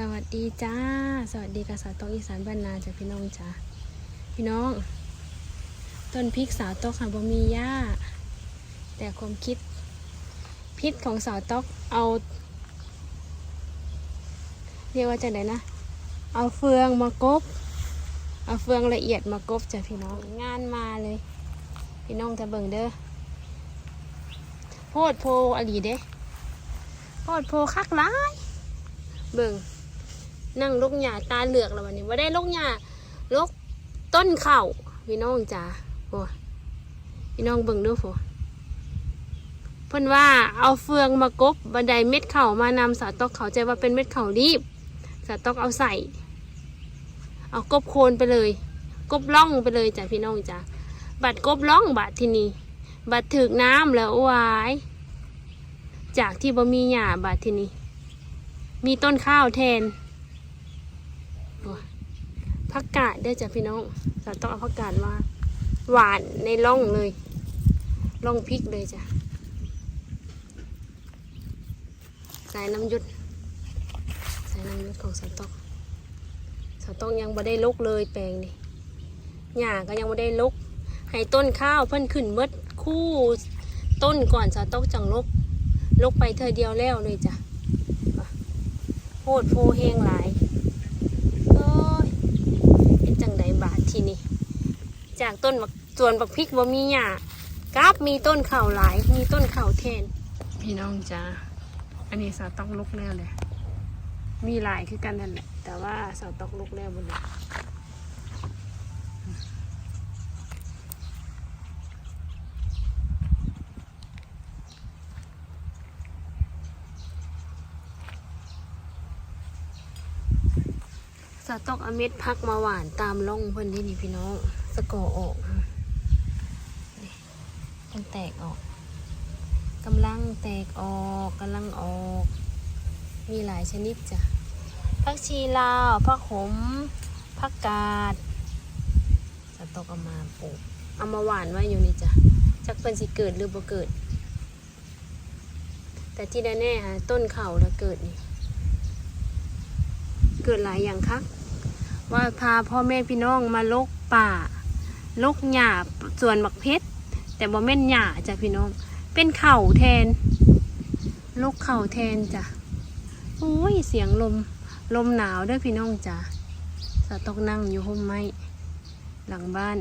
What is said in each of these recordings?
สวัสดีจ้า สวัสดีกับสาวตอกอีสานบ้านนาจ้ะพี่น้องจ้าพี่น้อง ต้นพริกสาวตอกค่ะบ่มีหญ้า แต่ความคิดพิษของสาวตอกเอา เรียกว่าจะไหนนะ เอาเฟืองมากบ เอาเฟืองละเอียดมากบจ้ะพี่น้องงานมาเลย พี่น้องจะเบิ่งเด้อโพดโพอลีเด้โพดโพคักร้ายเบิ่ง นั่งลกหญ้าตาเหลือกแล้ววันนี้ว่าได้ลกหญ้าลกต้นเข่าพี่น้องจ๋าโอ้พี่น้องเบิ่งด้วยโฟเพิ่นว่าเอาเฟืองมากบบันไดเม็ดเข่ามานำสาตอกเขาใจว่าเป็นเม็ดเข่ารีบสาตอกเอาใส่ เอากบโคนไปเลย กบล่องไปเลยจ้ะพี่น้องจ้ะบัดกบล่องบัดที่นี่บัดถึกน้ำแล้ววาย จากที่บ่มีหญ้าบัดที่นี่มีต้นข้าวแทน ผักกาดได้อจ้ะพี่น้องเราต้องเอาผักกาดมาหวานในร่องเลยร่องพริกเลยจ้ะใส่น้ำยุดใส่น้ำยุดของสต๊อกสต๊อกยังบ่ได้ลกเลยแปลงนี่หญ้าก็ยังบ่ได้ลก ให้ต้นข้าวเพิ่นขึ้นเมดคู่ต้นก่อนสต๊อกจังลกลกไปเธอเดียวแล้วเลยจ้ะโพดโพแห้งหลายเอ้ยเป็นจังไดบา ที่นี่จากต้นส่วนบักพริกบ่มีหญ้ากราบมีต้นเข่าหลาย มีต้นเข่าเทน พี่น้องจ้าอันนี้สาวตอกลุกแน่เลย มีหลายคือกันนั่นแหละ แต่ว่าสาวตอกลุกแน่บนนี้ วตอกอเม็ดพักมาหวานตามร่องเพิ่อนที่นี่พี่น้อง สกอออกมันแตกออกกำลังแตกออกกำลังออก มีหลายชนิดจ้ะผักชีลาวผักขมผักกาดสตอกเอามาปลูกเอามาหวานไว้อยู่นี่จ้ะจักเป็นสิเกิดหรือบ่เกิด แต่ที่แน่ๆฮะต้นเข่าแล้วเกิดนี่ เกิดหลายอย่างคัก ว่าพาพ่อแม่พี่น้องมาลกป่า ลกหญ้าส่วนบักเพชรแต่บ่แม่นหญ้าจ้ะพี่น้อง เป็นเข่าแทน ลกเข่าแทนจ้ะโอ้ยเสียงลมลมหนาวด้วยพี่น้องจ้ะสะตกนั่งอยู่ห่มไม้หลังบ้าน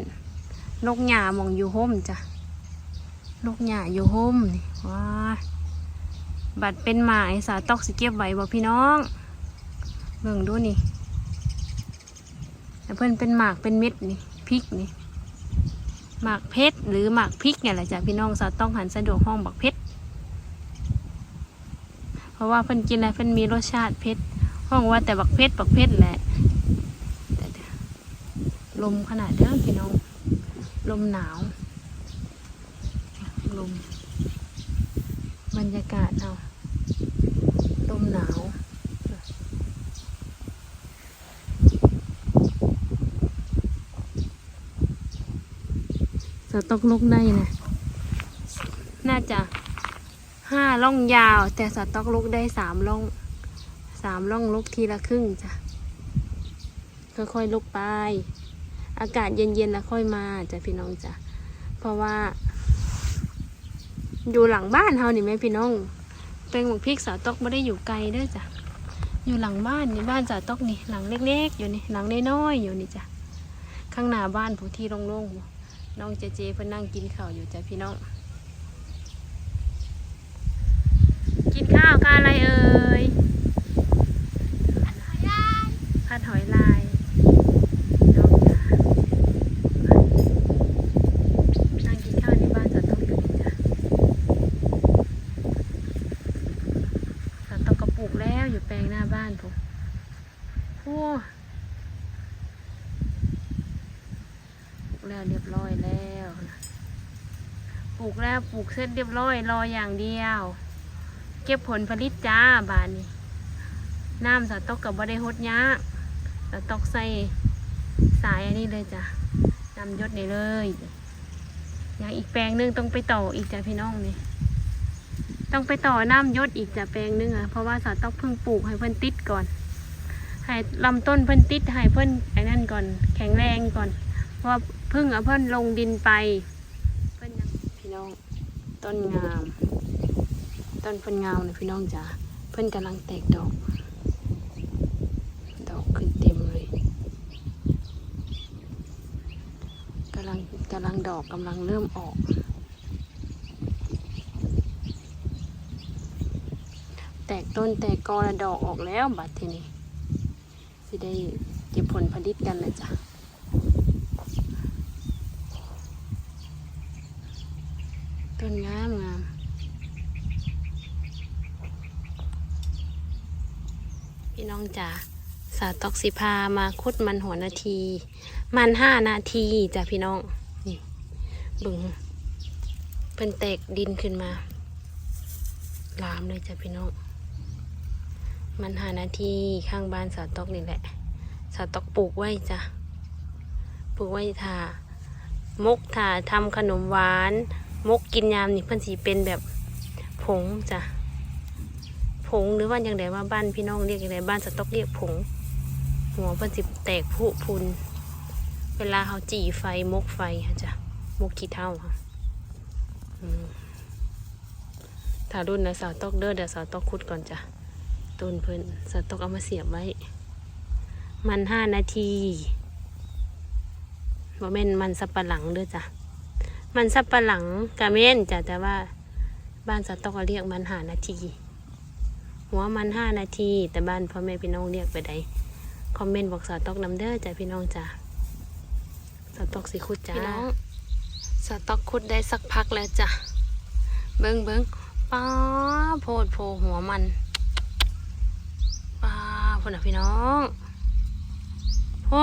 ลกหญ้ามองอยู่ห่มจ้ะลกหญ้าอยู่ห่มนี่ว้าบัดเป็นหมายสาตอกสิเก็บไว้บ่พี่น้องเบิ่งดูนี่ แต่เพิ่นเป็นหมากเป็นเม็ดนี่พริกนี่หมากเพชรหรือหมากพริกเนี่ยแหละจ้ะพี่น้องสาวต้องหันสะดวกห้องบักเพชรเพราะว่าเพิ่นกินแล้วเพิ่นมีรสชาติเพชรห้องว่าแต่บักเพชรบักเพชรแหละลมขนาดเด้อพี่น้อง ลมหนาว ลม บรรยากาศเอาลมหนาว สต๊อกลุกได้นะน่าจะห้าล่องยาว แต่สต๊อกลุกได้สามล่องสามล่องลุกทีละครึ่งจ้ะค่อยๆลุกไป อากาศเย็นๆแล้วค่อยมาจ้ะพี่น้องจ้ะเพราะว่า อยู่หลังบ้านเฮานี่แม่พี่น้องเป็นหมกพริกสาตอกไม่ได้อยู่ไกลด้อจ้ะอยู่หลังบ้านนี่บ้านสาตอกนี่หลังเล็กๆ อยู่นี่หลังน้อยๆอยู่นี่จ้ะข้างหน้าบ้านผู้ที่โล่งๆ น้องเจเจเพิ่นนั่งกินข้าวอยู่จ้ะพี่น้อง กินข้าวกับอะไรเอ่ยผัดหอยลายน้องจ๋านั่งกินข้าวในบ้านสะต้องอยู่นี่จ้ะสะต้องกระปุกแล้วอยู่แปลงหน้าบ้านผมโอ้ปลูกแล้วเรียบร้อยแล้วนะป ลูกแล้วปลูกเสร็จเรียบร้อยรออย่างเดียว เก็บผลผลิตจ้าบานนี้น้ำสต๊อกกับบ่ได้หดยากสต๊อกใส่สายอันนี้เลยจ้ะนำยศนี่เลย อย่างอีกแปลงหนึงต้องไปต่ออีกจ้ะพี่น้องนี่ต้องไปต่อน้ำยศอีกจ้ะแปลงหนึงอะเพราะว่าสต๊อกเพิ่งปลูกให้เพิ่นติดก่อน ให้ลำต้นเพิ่นติดให้เพิ่นไอ้นั่นก่อน แข็งแรงก่อน เพราะเพิ่งเอาเพิ่นลงดินไป น้อง ต้นงาม ต้นเพิ่นงามเลยพี่น้องจ๋าเพิ่นกำลังแตกดอก ดอกขึ้นเต็มเลยกำลังกำลังดอกกำลังเริ่มออกแตกต้นแตกกอและดอกออกแล้วบัดทีนี้สิได้เก็บผลผลิตกันเลยจ้ะ ต้นงามงามพี่น้องจ๋าสาตอกสิพามาคุดมันหัวนาที มันห้านาทีจ้ะพี่น้อง นี่บึงเป็นแตกดินขึ้นมา ลามเลยจ้ะพี่น้อง มันหานาทีข้างบ้านสาตอกนี่แหละ สาตอกปลูกไว้จ้ะ ปลูกไว้ทามกทาทำขนมหวาน มกกินยามนี่เพิ่นสีเป็นแบบผงจ้ะผงหรือว่าอย่างไรว่าบ้านพี่น้องเรียกอย่างไรบ้านสาวตอกเรียกผง หัวเพิ่นสิแตกผุพุนเวลาเขาจี่ไฟมกไฟค่ะจ้ะมกขี้เท่าค่ะถ้ารุ่นนะสาวตอกเด้อเดี๋ยวสาวตอกคุดก่อนจ้ะต้นเพิ่นสาวตอกเอามาเสียบไว้ มันห้านาทีว่แม่นมันสับปะหลังเด้อจ้ะ มันสับปะหลังกะแม่นจ้ะแต่ว่าบ้านสาวตอกเรียกมันห้านาที หัวมันห้านาที แต่บ้านพ่อแม่พี่น้องเรียกไปใดคอมเมนต์บอกสาวตอกนำเด้อจ้ะพี่น้องจ้ะสาวตอกสิคุดจ้าพี่น้องสาวตอกคุดได้สักพักแล้วจ้ะเบิ้งเบิ้งป้าโพดโพหัวมันป้าพนน่ะพี่น้องโอ้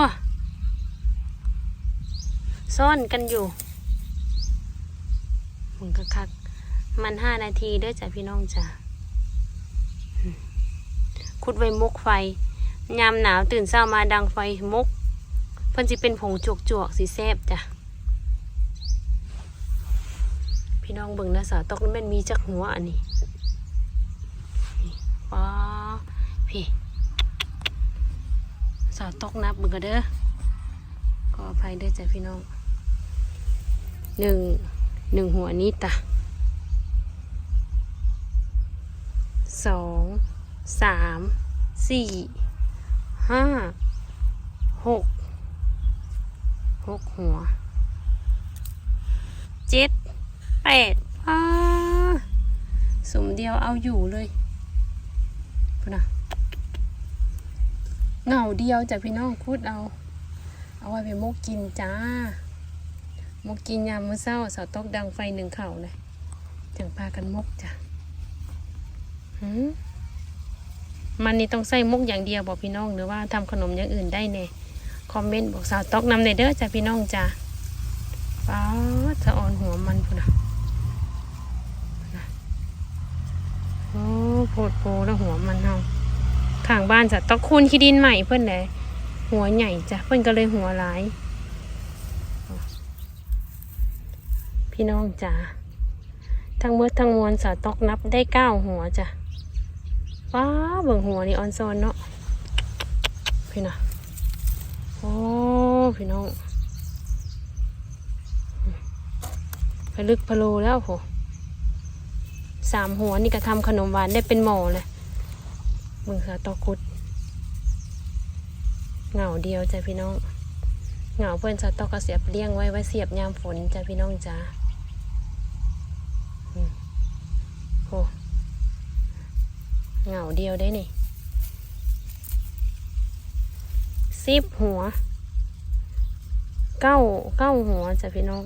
ซ่อนกันอยู่ มึงคักๆมันห้านาทีเด้อจ้ะพี่น้องจ้ะอืมขุดไว้มกไฟ ยามหนาวตื่นเช้ามาดังไฟมกเพิ่นสิเป็นผงจวกๆสีแซบจ้ะ พี่น้องเบิ่งนะสาวตกนี่แม่นมีจักหัวอันนี้ป้าพี่สาวตกนับเบิ่งกันเด้อขออภัยด้อจ้ะพี่น้องหนึ่ง หนึ่งหัวนี้ตะสองสามสี่ห้าหกหกหัวเจ็ดแปดอ่าสมเดียวเอาอยู่เลยพุ่นะเงาเดียวจากพี่น้องคูดเอา เอาไว้ไปมุกกินจ้า มกกินยามมื้อเช้าเสาตอกดังไฟหนึ่งเข่าเลยจังพากันมกจ้ะหืมมันนี่ต้องใส่มกอย่างเดียวบอกพี่น้องหรือว่าทำขนมอย่างอื่นได้เน่คอมเมนต์บอกสาวตอกนำในอยเด้อจ้ะพี่น้องจ้ะป้าดสะอ่อนหัวมันพุ่นนะโอ้โพดโพแล้วหัวมันเฮาข้างบ้านจะตองคูนขี้ดินใหม่เพื่อนเลยหัวใหญ่จ้ะเพื่อนก็เลยหัวร้าย พี่น้องจ๋าทั้งเมื่อทั้งมวลสาตอกนับได้เก้าหัวจ้ะว้าเบิ่งหัวนี่ออนซอนเนาะพี่นะโอ้พี่น้องไปลึกพะโลแล้วโหสามหัวนี่ก็ทำขนมหวานได้เป็นหมอเลยมึงสาตอคุดเหงาเดียวจ้ะพี่น้อง เหงาเพื่อนสาตอกก็เสียบเลี้ยงไว้ไว้เสียบยามฝนจ้ะพี่น้องจ้าโอ้เหงาเดียวได้นี่สิบหัว เก้าเก้าหัวจ้ะพี่น้อง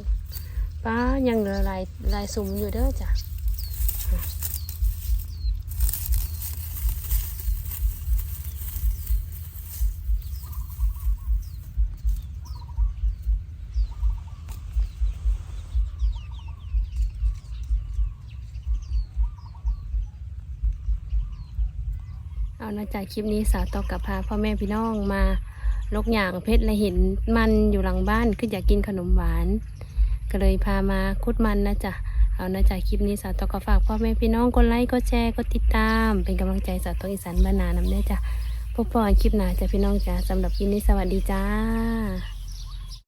ป้ายังเหลือลายลายสุ่มอยู่เด้อจ้ะ เอานะจากคลิปนี้สาวตอกกับพาพ่อแม่พี่น้องมาลกอย่างเพชรและเห็นมันอยู่หลังบ้านคืออยากกินขนมหวาน ก็เลยพามาคุดมันนะจ๊ะเอานะจากคลิปนี้สาวตอกก็ฝากพ่อแม่พี่น้องกดไลค์กดแชร์กดติดตาม เป็นกำลังใจสาวตอกอีสานบ้านนานำได้จ้ะพบกันคลิปหน้าจ้ะพี่น้องจ้ะสำหรับคลิปนี้สวัสดีจ้า